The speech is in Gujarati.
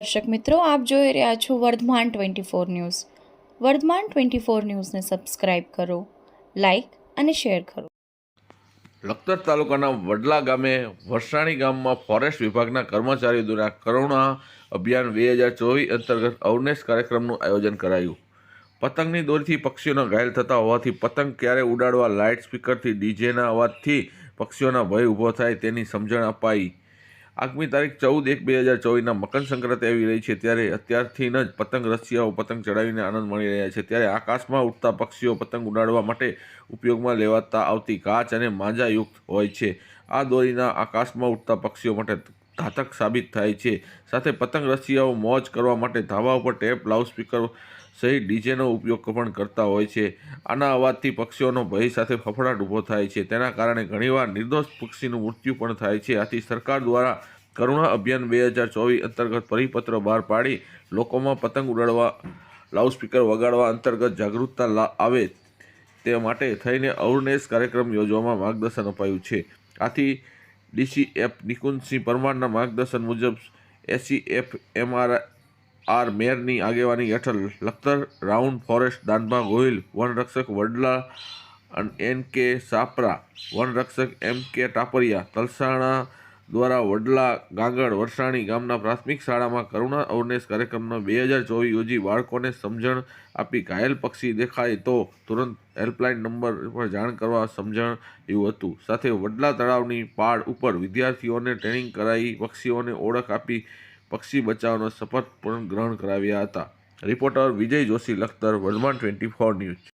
દર્શક મિત્રો, આપ જોઈ રહ્યા છો Vardhman twenty four news. Vardhman twenty four ન્યૂઝને સબસ્ક્રાઇબ કરો, લાઇક અને શેર કરો. લખતર તાલુકાના વડલા ગામે વરસાણી ગામમાં ફોરેસ્ટ વિભાગના કર્મચારીઓ દ્વારા કરુણા અભિયાન બે હજાર ચોવીસ અંતર્ગત અવરનેસ કાર્યક્રમનું આયોજન કરાયું. પતંગની દોરીથી પક્ષીઓના ઘાયલ થતા હોવાથી પતંગ ક્યારે ઉડાડવા લાઇટ સ્પીકરથી ડીજેના અવાજથી પક્ષીઓના ભય ઊભો થાય તેની સમજણ અપાઈ. આગામી તારીખ ચૌદ એક બે હજાર ચોવીસના મકર સંક્રાંતિ આવી રહી છે ત્યારે અત્યારથી જ પતંગ રસિયાઓ પતંગ ચડાવીને આનંદ માણી રહ્યા છે. ત્યારે આકાશમાં ઉડતા પક્ષીઓ પતંગ ઉડાડવા માટે ઉપયોગમાં લેવાતા આવતી કાચ અને માંજાયુક્ત હોય છે. આ દોરીના આકાશમાં ઉડતા પક્ષીઓ માટે ઘાતક સાબિત થાય છે. સાથે પતંગ રસિયાઓ મોજ કરવા માટે ધાબા ઉપર ટેપ, લાઉડસ્પીકર સહિત ડીજેનો ઉપયોગ પણ કરતા હોય છે. આના અવાજથી પક્ષીઓનો ભય સાથે ફફડાટ ઊભો થાય છે. તેના કારણે ઘણીવાર નિર્દોષ પક્ષીનું મૃત્યુ પણ થાય છે. આથી સરકાર દ્વારા કરુણા અભિયાન બે હજાર ચોવીસ અંતર્ગત પરિપત્ર બહાર પાડી લોકોમાં પતંગ ઉડાડવા, લાઉડસ્પીકર વગાડવા અંતર્ગત જાગૃતતા આવે તે માટે થઈને અવરનેસ કાર્યક્રમ યોજવામાં માર્ગદર્શન અપાયું છે. આથી ડીસીએફ નિકુંજસિંહ પરમારના માર્ગદર્શન મુજબ એસીએફ એમઆર આર મેયરની આગેવાની હેઠળ લખતર, રાઉન્ડ ફોરેસ્ટ દાનભા ગોહિલ વનરક્ષક વડલા એન કે સાપરા વનરક્ષક એમ કે ટાપરિયા, તલસાણા દ્વારા વડલા ગાંગડ વરસાણી ગામના પ્રાથમિક શાળામાં કરુણા અવરનેસ કાર્યક્રમનો બે હજાર ચોવીસ યોજી બાળકોને સમજણ આપી ઘાયલ પક્ષી દેખાય તો તુરંત હેલ્પલાઇન નંબર પર જાણ કરવા સમજણ હતું. સાથે વડલા તળાવની પાળ ઉપર વિદ્યાર્થીઓને ટ્રેનિંગ કરાવી પક્ષીઓને ઓળખ આપી પક્ષી બચાવનો શપથ પણ ગ્રહણ કરાવ્યા હતા. Reporter Vijay Joshi Lakhtar, Vardhman twenty four news.